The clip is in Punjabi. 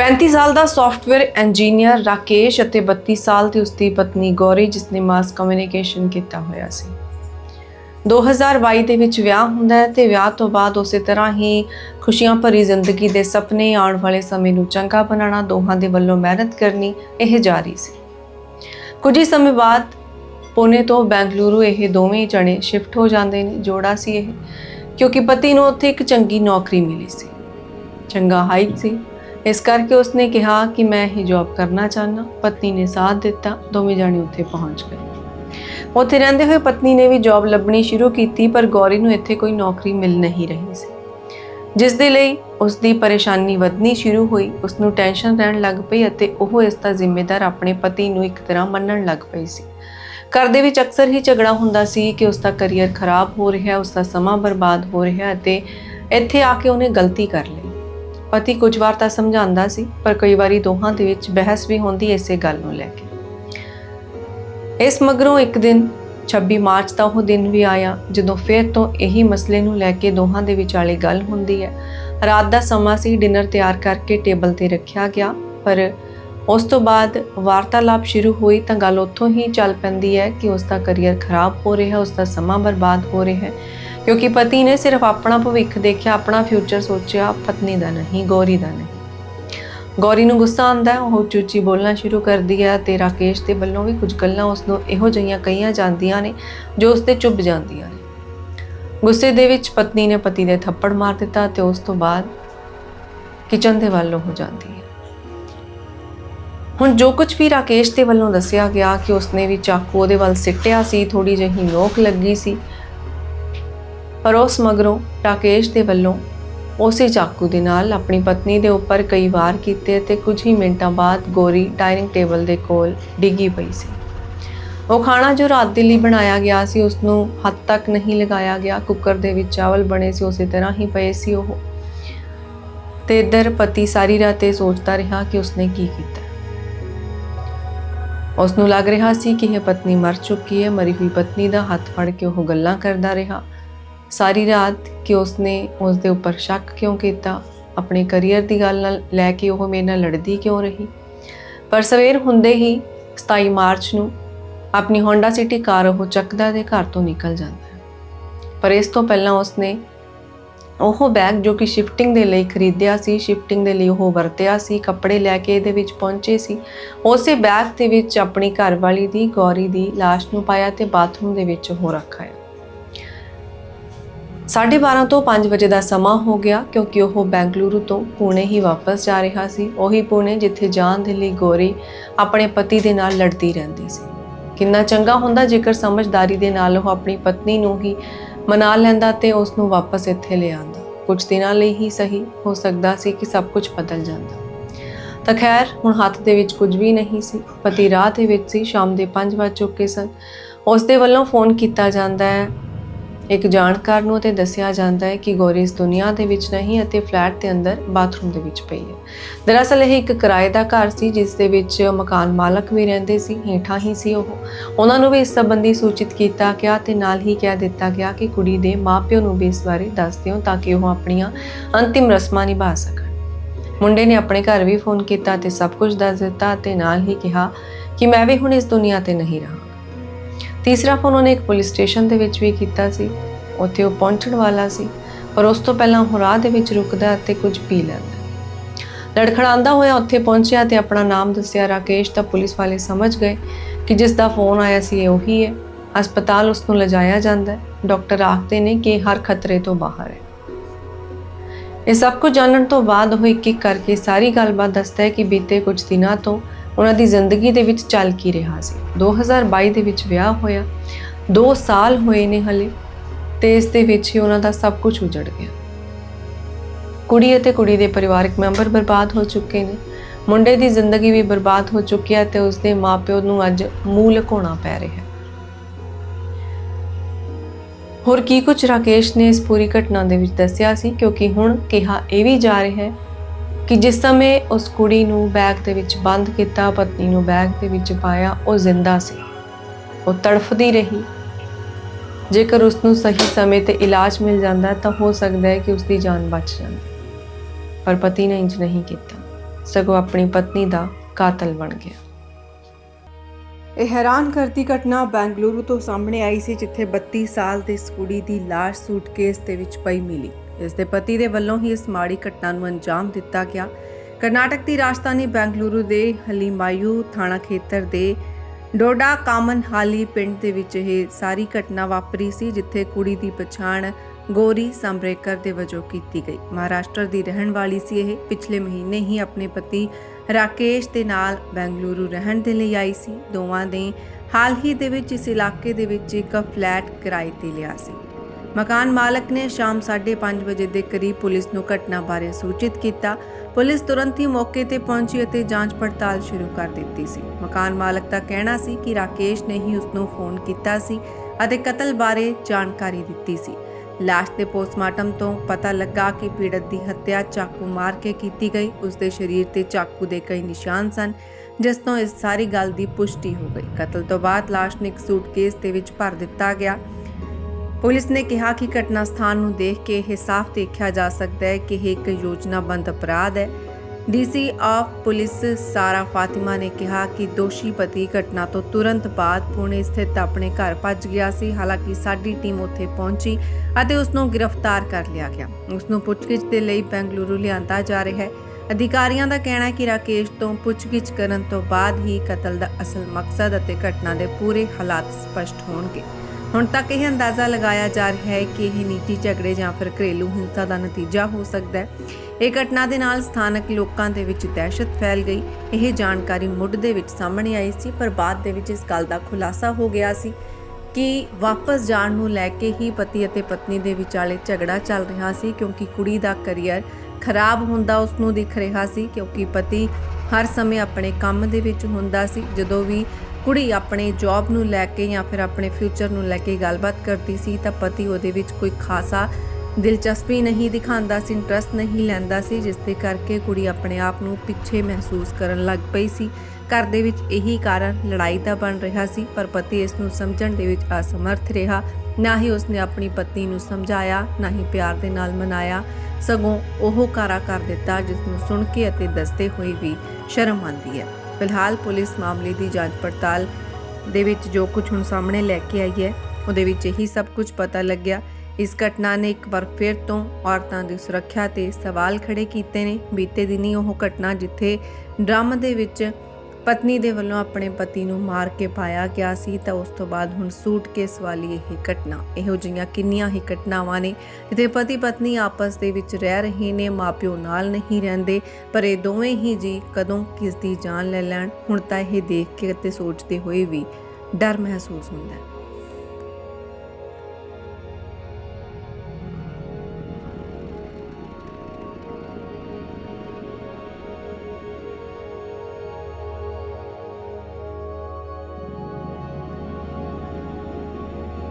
35 ਸਾਲ ਦਾ ਸੌਫਟਵੇਅਰ ਇੰਜੀਨੀਅਰ ਰਾਕੇਸ਼ ਅਤੇ 32 ਸਾਲ ਦੀ ਉਸਦੀ ਪਤਨੀ ਗੌਰੀ ਜਿਸ ਨੇ ਮਾਸ ਕਮਿਊਨੀਕੇਸ਼ਨ ਕੀਤਾ ਹੋਇਆ ਸੀ। 2022 ਦੇ ਵਿੱਚ ਵਿਆਹ ਹੁੰਦਾ ਹੈ ਤੇ ਵਿਆਹ ਤੋਂ ਬਾਅਦ ਉਸੇ ਤਰ੍ਹਾਂ ਹੀ ਖੁਸ਼ੀਆਂ ਭਰੀ ਜ਼ਿੰਦਗੀ ਦੇ ਸੁਪਨੇ ਆਉਣ ਵਾਲੇ ਸਮੇਂ ਨੂੰ ਚੰਗਾ ਬਣਾਉਣਾ, ਦੋਹਾਂ ਦੇ ਵੱਲੋਂ ਮਿਹਨਤ ਕਰਨੀ ਇਹ ਜਾਰੀ ਸੀ। ਕੁਝ ਹੀ ਸਮੇਂ ਬਾਅਦ ਪੁਨੇ ਤੋਂ ਬੈਂਗਲੁਰੂ ਇਹ ਦੋਵੇਂ ਜਣੇ ਸ਼ਿਫਟ ਹੋ ਜਾਂਦੇ ਨੇ, ਜੋੜਾ ਸੀ ਇਹ, ਕਿਉਂਕਿ ਪਤੀ ਨੂੰ ਉੱਥੇ ਇੱਕ ਚੰਗੀ ਨੌਕਰੀ ਮਿਲੀ ਸੀ। ਚੰਗਾ ਹਾਈਕ ਸੀ। ਇਸ ਕਰਕੇ ਉਸਨੇ ਕਿਹਾ ਕਿ ਮੈਂ ਇਹ ਜੌਬ ਕਰਨਾ ਚਾਹਨਾ ਪਤਨੀ ਨੇ ਸਾਥ ਦਿੱਤਾ। ਦੋਵੇਂ ਜਾਣੇ ਉੱਥੇ ਪਹੁੰਚ ਗਏ। ਉੱਥੇ ਰਹਿੰਦੇ ਹੋਏ ਪਤਨੀ ਨੇ ਵੀ ਜੌਬ ਲੱਭਣੀ ਸ਼ੁਰੂ ਕੀਤੀ, ਪਰ ਗੌਰੀ ਨੂੰ ਇੱਥੇ ਕੋਈ ਨੌਕਰੀ ਮਿਲ ਨਹੀਂ ਰਹੀ ਸੀ। ਜਿਸ ਦੇ ਲਈ ਉਸ ਦੀ ਪਰੇਸ਼ਾਨੀ ਵਧਣੀ ਸ਼ੁਰੂ ਹੋਈ। ਉਸ ਨੂੰ ਟੈਨਸ਼ਨ ਰਹਿਣ ਲੱਗ ਪਈ ਅਤੇ ਉਹ ਇਸ ਦਾ ਜ਼ਿੰਮੇਦਾਰ ਆਪਣੇ ਪਤੀ ਨੂੰ ਇੱਕ ਤਰ੍ਹਾਂ ਮੰਨਣ ਲੱਗ ਪਈ ਸੀ। ਘਰ ਦੇ ਵਿੱਚ ਅਕਸਰ ਹੀ ਝਗੜਾ ਹੁੰਦਾ ਸੀ ਕਿ ਉਸ ਦਾ ਕੈਰੀਅਰ ਖਰਾਬ ਹੋ ਰਿਹਾ ਹੈ ਉਸ ਦਾ ਸਮਾਂ ਬਰਬਾਦ ਹੋ ਰਿਹਾ ਅਤੇ ਇੱਥੇ ਆ ਕੇ ਉਹਨੇ ਗਲਤੀ ਕਰ ਲਈ। ਪਤੀ ਕੁਝ ਵਾਰ ਤਾਂ ਸਮਝਾਉਂਦਾ ਸੀ, ਪਰ ਕਈ ਵਾਰੀ ਦੋਹਾਂ ਦੇ ਵਿੱਚ ਬਹਿਸ ਵੀ ਹੁੰਦੀ ਇਸੇ ਗੱਲ ਨੂੰ ਲੈ ਕੇ। ਇਸ ਮਗਰੋਂ ਇੱਕ ਦਿਨ 26 ਮਾਰਚ ਦਾ ਉਹ ਦਿਨ ਵੀ ਆਇਆ, ਜਦੋਂ ਫਿਰ ਤੋਂ ਇਹੀ ਮਸਲੇ ਨੂੰ ਲੈ ਕੇ ਦੋਹਾਂ ਦੇ ਵਿਚਾਲੇ ਗੱਲ ਹੁੰਦੀ ਹੈ। ਰਾਤ ਦਾ ਸਮਾਂ ਸੀ, ਡਿਨਰ ਤਿਆਰ ਕਰਕੇ ਟੇਬਲ ਤੇ ਰੱਖਿਆ ਗਿਆ, ਪਰ ਉਸ ਤੋਂ ਬਾਅਦ ਵਾਰਤਾਲਾਪ ਸ਼ੁਰੂ ਹੋਈ ਤਾਂ ਗੱਲ ਉੱਥੋਂ ਹੀ ਚੱਲ ਪੈਂਦੀ ਹੈ ਕਿ ਉਸ ਦਾ ਕੈਰੀਅਰ ਖਰਾਬ ਹੋ ਰਿਹਾ ਉਸ ਦਾ ਸਮਾਂ ਬਰਬਾਦ ਹੋ ਰਿਹਾ ਹੈ। ਕਿਉਂਕਿ ਪਤੀ ਨੇ ਸਿਰਫ ਆਪਣਾ ਭਵਿੱਖ ਦੇਖਿਆ, ਆਪਣਾ ਫਿਊਚਰ ਸੋਚਿਆ, ਪਤਨੀ ਦਾ ਨਹੀਂ, ਗੌਰੀ ਦਾ ਨਹੀਂ। ਗੌਰੀ ਨੂੰ ਗੁੱਸਾ ਆਉਂਦਾ ਹੈ, ਉਹ ਉੱਚੀ ਉੱਚੀ ਬੋਲਣਾ ਸ਼ੁਰੂ ਕਰਦੀ ਹੈ ਤੇ ਰਾਕੇਸ਼ ਦੇ ਵੱਲੋਂ ਵੀ ਕੁਝ ਗੱਲਾਂ ਉਸ ਨੂੰ ਇਹੋ ਜਿਹੀਆਂ ਕਹੀਆਂ ਜਾਂਦੀਆਂ ਨੇ ਜੋ ਉਸ ਤੇ ਚੁੱਭ ਜਾਂਦੀਆਂ ਨੇ। ਗੁੱਸੇ ਦੇ ਵਿੱਚ ਪਤਨੀ ਨੇ ਪਤੀ ਦੇ ਥੱਪੜ ਮਾਰ ਦਿੱਤਾ ਤੇ ਉਸ ਤੋਂ ਬਾਅਦ ਕਿਚਨ ਦੇ ਵੱਲ ਹੋ ਜਾਂਦੀ ਹੈ। ਹੁਣ ਜੋ ਕੁਝ ਵੀ ਰਾਕੇਸ਼ ਦੇ ਵੱਲੋਂ ਦੱਸਿਆ ਗਿਆ ਕਿ ਉਸਨੇ ਵੀ ਚਾਕੂ ਉਹਦੇ ਵੱਲ ਸਿੱਟਿਆ ਸੀ ਥੋੜੀ ਜਿਹੀ ਨੋਕ ਲੱਗੀ ਸੀ ਪਰ ਉਸ ਮਗਰੋਂ ਰਾਕੇਸ਼ ਦੇ ਵੱਲੋਂ ਉਸੇ ਚਾਕੂ ਦੇ ਨਾਲ ਆਪਣੀ ਪਤਨੀ ਦੇ ਉੱਪਰ ਕਈ ਵਾਰ ਕੀਤੇ ਤੇ ਕੁਝ ਹੀ ਮਿੰਟਾਂ ਬਾਅਦ ਗੋਰੀ ਡਾਈਨਿੰਗ ਟੇਬਲ ਦੇ ਕੋਲ ਡਿੱਗੀ ਪਈ ਸੀ। ਉਹ ਖਾਣਾ ਜੋ ਰਾਤ ਦੇ ਲਈ ਬਣਾਇਆ ਗਿਆ ਸੀ ਉਸ ਨੂੰ ਹੱਦ ਤੱਕ ਨਹੀਂ ਲਗਾਇਆ ਗਿਆ। ਕੁੱਕਰ ਦੇ ਵਿੱਚ ਚਾਵਲ ਬਣੇ ਸੀ, ਉਸੇ ਤਰ੍ਹਾਂ ਹੀ ਪਏ ਸੀ ਉਹ। ਤੇ ਇੱਧਰ ਪਤੀ ਸਾਰੀ ਰਾਤ ਇਹ ਸੋਚਦਾ ਰਿਹਾ ਕਿ ਉਸਨੇ ਕੀ ਕੀਤਾ। ਉਸ ਨੂੰ ਲੱਗ ਰਿਹਾ ਸੀ ਕਿ ਇਹ ਪਤਨੀ ਮਰ ਚੁੱਕੀ ਹੈ। ਮਰੀ ਹੋਈ ਪਤਨੀ ਦਾ ਹੱਥ ਫੜ ਕੇ ਉਹ ਗੱਲਾਂ ਕਰਦਾ ਰਿਹਾ। ਸਾਰੀ ਰਾਤ ਕਿ ਉਸਨੇ ਉਸ ਦੇ ਉੱਪਰ ਸ਼ੱਕ ਕਿਉਂ ਕੀਤਾ? ਆਪਣੇ ਕੈਰੀਅਰ ਦੀ ਗੱਲ ਨਾਲ ਲੈ ਕੇ ਉਹ ਮੇਰੇ ਨਾਲ ਲੜਦੀ ਕਿਉਂ ਰਹੀ? ਪਰ ਸਵੇਰ ਹੁੰਦੇ ਹੀ 27 ਮਾਰਚ ਨੂੰ ਆਪਣੀ ਹੋਂਡਾ ਸਿਟੀ ਕਾਰ ਉਹ ਚੱਕਦਾ ਦੇ ਘਰ ਤੋਂ ਨਿਕਲ ਜਾਂਦਾ ਪਰ ਇਸ ਤੋਂ ਪਹਿਲਾਂ ਉਸਨੇ ਉਹ ਬੈਗ ਜੋ ਕਿ ਸ਼ਿਫਟਿੰਗ ਦੇ ਲਈ ਖਰੀਦਿਆ ਸੀ ਸ਼ਿਫਟਿੰਗ ਦੇ ਲਈ ਉਹ ਵਰਤਿਆ ਸੀ, ਕੱਪੜੇ ਲੈ ਕੇ ਇਹਦੇ ਵਿੱਚ ਪਹੁੰਚੇ ਸੀ, ਉਸੇ ਬੈਗ ਦੇ ਵਿੱਚ ਆਪਣੀ ਘਰਵਾਲੀ ਦੀ, ਗੌਰੀ ਦੀ ਲਾਸ਼ ਨੂੰ ਪਾਇਆ ਤੇ ਬਾਥਰੂਮ ਦੇ ਵਿੱਚ ਉਹ ਰੱਖਾਇਆ 12:30 ਤੋਂ 5 ਵਜੇ ਦਾ ਸਮਾਂ ਹੋ ਗਿਆ ਕਿਉਂਕਿ ਉਹ ਬੈਂਗਲੁਰੂ ਤੋਂ ਪੁਣੇ ਹੀ ਵਾਪਸ ਜਾ ਰਿਹਾ ਸੀ। ਉਹੀ ਪੁਣੇ ਜਿੱਥੇ ਜਾਣ ਦੇ ਲਈ ਗੌਰੀ ਆਪਣੇ ਪਤੀ ਦੇ ਨਾਲ ਲੜਦੀ ਰਹਿੰਦੀ ਸੀ। ਕਿੰਨਾ ਚੰਗਾ ਹੁੰਦਾ ਜੇਕਰ ਸਮਝਦਾਰੀ ਦੇ ਨਾਲ ਉਹ ਆਪਣੀ ਪਤਨੀ ਨੂੰ ਹੀ ਮਨਾ ਲੈਂਦਾ ਤੇ ਉਸ ਨੂੰ ਵਾਪਸ ਇੱਥੇ ਲੈ ਆਂਦਾ ਕੁਝ ਦਿਨਾਂ ਲਈ ਹੀ ਸਹੀ ਹੋ ਸਕਦਾ ਸੀ ਕਿ ਸਭ ਕੁਝ ਬਦਲ ਜਾਂਦਾ। ਤਾਂ ਖੈਰ, ਹੁਣ ਹੱਥ ਦੇ ਵਿੱਚ ਕੁਝ ਵੀ ਨਹੀਂ ਸੀ। ਪਤੀ ਰਾਹ ਦੇ ਵਿੱਚ ਸੀ, ਸ਼ਾਮ ਦੇ 5 ਵਜੇ ਚੁੱਕੇ ਸਨ। ਉਸ ਦੇ ਵੱਲੋਂ ਫੋਨ ਕੀਤਾ ਜਾਂਦਾ ਹੈ। ਇੱਕ ਜਾਣਕਾਰ ਨੂੰ ਤੇ ਦੱਸਿਆ ਜਾਂਦਾ ਹੈ ਕਿ ਗੌਰੀ ਇਸ ਦੁਨੀਆ ਦੇ ਵਿੱਚ ਨਹੀਂ ਅਤੇ ਫਲੈਟ ਦੇ ਅੰਦਰ ਬਾਥਰੂਮ ਦੇ ਵਿੱਚ ਪਈ ਹੈ। ਦਰਅਸਲ ਇਹ ਇੱਕ ਕਿਰਾਏ ਦਾ ਘਰ ਸੀ, ਜਿਸ ਦੇ ਵਿੱਚ ਮਕਾਨ ਮਾਲਕ ਵੀ ਰਹਿੰਦੇ ਸੀ, ਹੇਠਾਂ ਹੀ ਸੀ ਉਹ। ਉਹਨਾਂ ਨੂੰ ਵੀ ਇਸ ਸੰਬੰਧੀ ਸੂਚਿਤ ਕੀਤਾ ਗਿਆ ਤੇ ਨਾਲ ਹੀ ਕਹਿ ਦਿੱਤਾ ਗਿਆ ਕਿ ਕੁੜੀ ਦੇ ਮਾਪਿਓ ਨੂੰ ਵੀ ਇਸ ਬਾਰੇ ਦੱਸ ਦਿਓ ਤਾਂ ਕਿ ਉਹ ਆਪਣੀਆਂ ਅੰਤਿਮ ਰਸਮਾਂ ਨਿਭਾ ਸਕਣ। ਮੁੰਡੇ ਨੇ ਆਪਣੇ ਘਰ ਵੀ ਫੋਨ ਕੀਤਾ ਤੇ ਸਭ ਕੁਝ ਦੱਸ ਦਿੱਤਾ ਤੇ ਨਾਲ ਹੀ ਕਿਹਾ ਕਿ ਮੈਂ ਵੀ ਹੁਣ ਇਸ ਦੁਨੀਆ ਤੇ ਨਹੀਂ ਰਹਾ। ਤੀਸਰਾ ਫੋਨ ਉਹਨੇ ਇੱਕ ਪੁਲਿਸ ਸਟੇਸ਼ਨ ਦੇ ਵਿੱਚ ਵੀ ਕੀਤਾ ਸੀ। ਉੱਥੇ ਉਹ ਪਹੁੰਚਣ ਵਾਲਾ ਸੀ, ਪਰ ਉਸ ਤੋਂ ਪਹਿਲਾਂ ਉਹ ਰਾਹ ਦੇ ਵਿੱਚ ਰੁਕਦਾ ਅਤੇ ਕੁਝ ਪੀ ਲੈਂਦਾ। ਲੜਖੜਾਉਂਦਾ ਹੋਇਆ ਉੱਥੇ ਪਹੁੰਚਿਆ ਤੇ ਆਪਣਾ ਨਾਮ ਦੱਸਿਆ। ਰਾਕੇਸ਼ ਤਾਂ ਪੁਲਿਸ ਵਾਲੇ ਸਮਝ ਗਏ ਕਿ ਜਿਸ ਦਾ ਫੋਨ ਆਇਆ ਸੀ ਇਹ ਉਹੀ ਹੈ। ਹਸਪਤਾਲ ਉਸ ਨੂੰ ਲਿਜਾਇਆ ਜਾਂਦਾ ਹੈ। ਡਾਕਟਰ ਆਖਦੇ ਨੇ ਕਿ ਇਹ ਹਰ ਖਤਰੇ ਤੋਂ ਬਾਹਰ ਹੈ। ਇਹ ਸਭ ਕੁਝ ਜਾਣਨ ਤੋਂ ਬਾਅਦ ਉਹ ਇੱਕ ਇੱਕ ਕਰਕੇ ਸਾਰੀ ਗੱਲਬਾਤ ਦੱਸਦਾ ਹੈ ਕਿ ਬੀਤੇ ਕੁਝ ਦਿਨਾਂ ਤੋਂ ਉਹਨਾਂ ਦੀ ਜ਼ਿੰਦਗੀ ਦੇ ਵਿੱਚ ਚੱਲ ਕੀ ਰਿਹਾ ਸੀ। 2022 ਦੇ ਵਿੱਚ ਵਿਆਹ ਹੋਇਆ। 2 ਸਾਲ ਹੋਏ ਨੇ ਹਲੇ ਤੇ ਇਸ ਦੇ ਵਿੱਚ ਹੀ ਉਹਨਾਂ ਦਾ ਸਭ ਕੁਝ ਉਜੜ ਗਿਆ। ਕੁੜੀ ਅਤੇ ਕੁੜੀ ਦੇ ਪਰਿਵਾਰਕ ਮੈਂਬਰ ਬਰਬਾਦ ਹੋ ਚੁੱਕੇ ਨੇ। ਮੁੰਡੇ ਦੀ ਜ਼ਿੰਦਗੀ ਵੀ ਬਰਬਾਦ ਹੋ ਚੁੱਕੀ ਹੈ ਤੇ ਉਸਦੇ ਮਾਪਿਓ ਨੂੰ ਅੱਜ ਮੂੰਹ ਲੁਕਾਉਣਾ ਪੈ ਰਿਹਾ ਹੈ। ਹੋਰ ਕੀ ਕੁਝ ਰਾਕੇਸ਼ ਨੇ ਇਸ ਪੂਰੀ ਘਟਨਾ ਦੇ ਵਿੱਚ ਦੱਸਿਆ ਸੀ, ਕਿਉਂਕਿ ਹੁਣ ਕਿਹਾ ਇਹ ਵੀ ਜਾ ਰਿਹਾ ਹੈ ਕਿ ਜਿਸ ਸਮੇਂ ਉਸ ਕੁੜੀ ਨੂੰ ਬੈਗ ਦੇ ਵਿੱਚ ਬੰਦ ਕੀਤਾ, ਪਤਨੀ ਨੂੰ ਬੈਗ ਦੇ ਵਿੱਚ ਪਾਇਆ, ਉਹ ਜ਼ਿੰਦਾ ਸੀ। ਉਹ ਤੜਫਦੀ ਰਹੀ। ਜੇਕਰ ਉਸ ਨੂੰ ਸਹੀ ਸਮੇਂ ਤੇ ਇਲਾਜ ਮਿਲ ਜਾਂਦਾ, ਤਾਂ ਹੋ ਸਕਦਾ ਹੈ ਕਿ ਉਸ ਦੀ ਜਾਨ ਬਚ ਜਾਂਦੀ। ਪਰ ਪਤੀ ਨੇ ਇੰਜ ਨਹੀਂ ਕੀਤਾ। ਸਗੋਂ ਆਪਣੀ ਪਤਨੀ ਦਾ ਕਾਤਲ ਬਣ ਗਿਆ। ਇਹ ਹੈਰਾਨ ਕਰਦੀ ਘਟਨਾ ਬੈਂਗਲੁਰੂ ਤੋਂ ਸਾਹਮਣੇ ਆਈ ਸੀ, ਜਿੱਥੇ 32 ਸਾਲ ਦੀ ਇਸ ਕੁੜੀ ਦੀ ਲਾਸ਼ ਸੂਟਕੇਸ ਦੇ ਵਿੱਚ ਪਈ ਮਿਲੀ। ਇਸ ਦੇ ਪਤੀ ਦੇ ਵੱਲੋਂ ਹੀ ਇਸ ਮਾੜੀ ਘਟਨਾ ਨੂੰ ਅੰਜਾਮ ਦਿੱਤਾ ਗਿਆ। ਕਰਨਾਟਕ ਦੀ ਰਾਜਧਾਨੀ ਬੈਂਗਲੁਰੂ ਦੇ ਹਲੀਮਾਯੂ ਥਾਣਾ ਖੇਤਰ ਦੇ ਡੋਡਾ ਕਾਮਨ ਹਾਲੀ ਪਿੰਡ ਦੇ ਵਿੱਚ ਇਹ ਸਾਰੀ ਘਟਨਾ ਵਾਪਰੀ ਸੀ, ਜਿੱਥੇ ਕੁੜੀ ਦੀ ਪਛਾਣ ਗੋਰੀ ਸੰਬਰੇਕਰ ਦੇ ਵਜੋਂ ਕੀਤੀ ਗਈ। ਮਹਾਰਾਸ਼ਟਰ ਦੀ ਰਹਿਣ ਵਾਲੀ ਸੀ ਇਹ। ਪਿਛਲੇ ਮਹੀਨੇ ਹੀ ਆਪਣੇ ਪਤੀ ਰਾਕੇਸ਼ ਦੇ ਨਾਲ ਬੈਂਗਲੁਰੂ ਰਹਿਣ ਦੇ ਲਈ ਆਈ ਸੀ। ਦੋਵਾਂ ਨੇ ਹਾਲ ਹੀ ਦੇ ਵਿੱਚ ਇਸ ਇਲਾਕੇ ਦੇ ਵਿੱਚ ਇੱਕ ਫਲੈਟ ਕਿਰਾਏ ਤੇ ਲਿਆ ਸੀ। ਮਕਾਨ ਮਾਲਕ ਨੇ ਸ਼ਾਮ 5:30 ਵਜੇ ਦੇ ਕਰੀਬ ਪੁਲਿਸ ਨੂੰ ਘਟਨਾ ਬਾਰੇ ਸੂਚਿਤ ਕੀਤਾ। ਪੁਲਿਸ ਤੁਰੰਤ ਹੀ ਮੌਕੇ ਤੇ ਪਹੁੰਚੀ ਅਤੇ ਜਾਂਚ ਪੜਤਾਲ ਸ਼ੁਰੂ ਕਰ ਦਿੱਤੀ ਸੀ। ਮਕਾਨ ਮਾਲਕ ਦਾ ਕਹਿਣਾ ਸੀ ਕਿ ਰਾਕੇਸ਼ ਨੇ ਹੀ ਉਸ ਨੂੰ ਫੋਨ ਕੀਤਾ ਸੀ ਅਤੇ ਕਤਲ ਬਾਰੇ ਜਾਣਕਾਰੀ ਦਿੱਤੀ ਸੀ। ਲਾਸ਼ ਦੇ ਪੋਸਟਮਾਰਟਮ ਤੋਂ ਪਤਾ ਲੱਗਾ ਕਿ ਪੀੜਤ ਦੀ ਹੱਤਿਆ ਚਾਕੂ ਮਾਰ ਕੇ ਕੀਤੀ ਗਈ। ਉਸ ਦੇ ਸਰੀਰ ਤੇ ਚਾਕੂ ਦੇ ਕਈ ਨਿਸ਼ਾਨ ਸਨ, ਜਿਸ ਤੋਂ ਇਸ ਸਾਰੀ ਗੱਲ ਦੀ ਪੁਸ਼ਟੀ ਹੋ ਗਈ। ਕਤਲ ਤੋਂ ਬਾਅਦ ਲਾਸ਼ ਨੂੰ ਇੱਕ ਸੂਟਕੇਸ ਦੇ ਵਿੱਚ ਭਰ ਦਿੱਤਾ ਗਿਆ। ਪੁਲਿਸ ਨੇ ਕਿਹਾ ਕਿ ਘਟਨਾ ਸਥਾਨ ਨੂੰ ਦੇਖ ਕੇ ਇਹ ਸਾਫ਼ ਦੇਖਿਆ ਜਾ ਸਕਦਾ ਹੈ ਕਿ ਇਹ ਇੱਕ ਯੋਜਨਾਬੰਦ ਅਪਰਾਧ ਹੈ। ਡੀਸੀ ਆਫ ਪੁਲਿਸ ਸਾਰਾ ਫਾਤਿਮਾ ਨੇ ਕਿਹਾ ਕਿ ਦੋਸ਼ੀ ਪਤੀ ਘਟਨਾ ਤੋਂ ਤੁਰੰਤ ਬਾਅਦ ਪੁਣੇ ਸਥਿਤ ਆਪਣੇ ਘਰ ਭੱਜ ਗਿਆ ਸੀ, ਹਾਲਾਂਕਿ ਸਾਡੀ ਟੀਮ ਉੱਥੇ ਪਹੁੰਚੀ ਅਤੇ ਉਸ ਨੂੰ ਗ੍ਰਿਫਤਾਰ ਕਰ ਲਿਆ ਗਿਆ। ਉਸ ਨੂੰ ਪੁੱਛਗਿੱਛ ਦੇ ਲਈ ਬੈਂਗਲੁਰੂ ਲਿਆਂਦਾ ਜਾ ਰਿਹਾ ਹੈ। ਅਧਿਕਾਰੀਆਂ ਦਾ ਕਹਿਣਾ ਹੈ ਕਿ ਰਾਕੇਸ਼ ਤੋਂ ਪੁੱਛਗਿੱਛ ਕਰਨ ਤੋਂ ਬਾਅਦ ਹੀ ਕਤਲ ਦਾ ਅਸਲ ਮਕਸਦ ਅਤੇ ਘਟਨਾ ਦੇ ਪੂਰੇ ਹਾਲਾਤ ਸਪਸ਼ਟ ਹੋਣਗੇ। ਹੁਣ ਤੱਕ ਇਹ ਅੰਦਾਜ਼ਾ ਲਗਾਇਆ ਜਾ ਰਿਹਾ ਹੈ ਕਿ ਇਹ ਨਿੱਜੀ ਝਗੜੇ ਜਾਂ ਫਿਰ ਘਰੇਲੂ ਹਿੰਸਾ ਦਾ ਨਤੀਜਾ ਹੋ ਸਕਦਾ ਹੈ। ਇਹ ਘਟਨਾ ਦੇ ਨਾਲ ਸਥਾਨਕ ਲੋਕਾਂ ਦੇ ਵਿੱਚ ਦਹਿਸ਼ਤ ਫੈਲ ਗਈ। ਇਹ ਜਾਣਕਾਰੀ ਮੁੱਢ ਦੇ ਵਿੱਚ ਸਾਹਮਣੇ ਆਈ ਸੀ, ਪਰ ਬਾਅਦ ਦੇ ਵਿੱਚ ਇਸ ਗੱਲ ਦਾ ਖੁਲਾਸਾ ਹੋ ਗਿਆ ਸੀ ਕਿ ਵਾਪਸ ਜਾਣ ਨੂੰ ਲੈ ਕੇ ਹੀ ਪਤੀ ਅਤੇ ਪਤਨੀ ਦੇ ਵਿਚਾਲੇ ਝਗੜਾ ਚੱਲ ਰਿਹਾ ਸੀ, ਕਿਉਂਕਿ ਕੁੜੀ ਦਾ ਕੈਰੀਅਰ ਖਰਾਬ ਹੁੰਦਾ ਉਸ ਨੂੰ ਦਿਖ ਰਿਹਾ ਸੀ, ਕਿਉਂਕਿ ਪਤੀ ਹਰ ਸਮੇਂ ਆਪਣੇ ਕੰਮ ਦੇ ਵਿੱਚ ਹੁੰਦਾ ਸੀ। ਜਦੋਂ ਵੀ ਕੁੜੀ ਆਪਣੇ ਜੌਬ ਨੂੰ ਲੈ ਕੇ ਜਾਂ ਫਿਰ ਆਪਣੇ ਫਿਊਚਰ ਨੂੰ ਲੈ ਕੇ ਗੱਲਬਾਤ ਕਰਦੀ ਸੀ ਤਾਂ ਪਤੀ ਉਹਦੇ ਵਿੱਚ ਕੋਈ ਖਾਸਾ ਦਿਲਚਸਪੀ ਨਹੀਂ ਦਿਖਾਉਂਦਾ ਸੀ ਇੰਟਰਸਟ ਨਹੀਂ ਲੈਂਦਾ ਸੀ, ਜਿਸ ਦੇ ਕਰਕੇ ਕੁੜੀ ਆਪਣੇ ਆਪ ਨੂੰ ਪਿੱਛੇ ਮਹਿਸੂਸ ਕਰਨ ਲੱਗ ਪਈ ਸੀ। ਘਰ ਦੇ ਵਿੱਚ ਇਹੀ ਕਾਰਨ ਲੜਾਈ ਦਾ ਬਣ ਰਿਹਾ ਸੀ, ਪਰ ਪਤੀ ਇਸ ਨੂੰ ਸਮਝਣ ਦੇ ਵਿੱਚ ਅਸਮਰਥ ਰਿਹਾ। ਨਾ ਹੀ ਉਸਨੇ ਆਪਣੀ ਪਤਨੀ ਨੂੰ ਸਮਝਾਇਆ, ਨਾ ਹੀ ਪਿਆਰ ਦੇ ਨਾਲ ਮਨਾਇਆ। ਸਗੋਂ ਉਹ ਕਾਰਾ ਕਰ ਦਿੱਤਾ, ਜਿਸ ਨੂੰ ਸੁਣ ਕੇ ਅਤੇ ਦੱਸਦੇ ਹੋਏ ਵੀ ਸ਼ਰਮ ਆਉਂਦੀ ਹੈ। ਫਿਲਹਾਲ ਪੁਲਿਸ ਮਾਮਲੇ ਦੀ ਜਾਂਚ ਪੜਤਾਲ ਦੇ ਵਿੱਚ ਜੋ ਕੁਝ ਹੁਣ ਸਾਹਮਣੇ ਲੈ ਕੇ ਆਈ ਹੈ, ਉਹਦੇ ਵਿੱਚ ਇਹੀ ਸਭ ਕੁਝ ਪਤਾ ਲੱਗਿਆ। ਇਸ ਘਟਨਾ ਨੇ ਇੱਕ ਵਾਰ ਫਿਰ ਤੋਂ ਔਰਤਾਂ ਦੀ ਸੁਰੱਖਿਆ ਤੇ ਸਵਾਲ ਖੜੇ ਕੀਤੇ ਨੇ। ਬੀਤੇ ਦਿਨੀ ਉਹ ਘਟਨਾ ਜਿੱਥੇ ਡਰਮ ਦੇ ਵਿੱਚ ਪਤਨੀ ਦੇ ਵੱਲੋਂ ਆਪਣੇ ਪਤੀ ਨੂੰ ਮਾਰ ਕੇ ਪਾਇਆ ਗਿਆ ਸੀ ਤਾਂ ਉਸ ਤੋਂ ਬਾਅਦ ਹੁਣ ਸੂਟਕੇਸ ਵਾਲੀ ਇਹ ਘਟਨਾ, ਇਹੋ ਜਿਹੀਆਂ ਕਿੰਨੀਆਂ ਹੀ ਘਟਨਾਵਾਂ ਨੇ, ਜਿੱਥੇ ਪਤੀ ਪਤਨੀ ਆਪਸ ਦੇ ਵਿੱਚ ਰਹਿ ਰਹੇ ਨੇ, ਮਾਪਿਓ ਨਾਲ ਨਹੀਂ ਰਹਿੰਦੇ, ਪਰ ਇਹ ਦੋਵੇਂ ਹੀ ਜੀ ਕਦੋਂ ਕਿਸ ਦੀ ਜਾਨ ਲੈ ਲੈਣ, ਹੁਣ ਤਾਂ ਇਹ ਦੇਖ ਕੇ ਅਤੇ ਸੋਚਦੇ ਹੋਏ ਵੀ ਡਰ ਮਹਿਸੂਸ ਹੁੰਦਾ ਹੈ।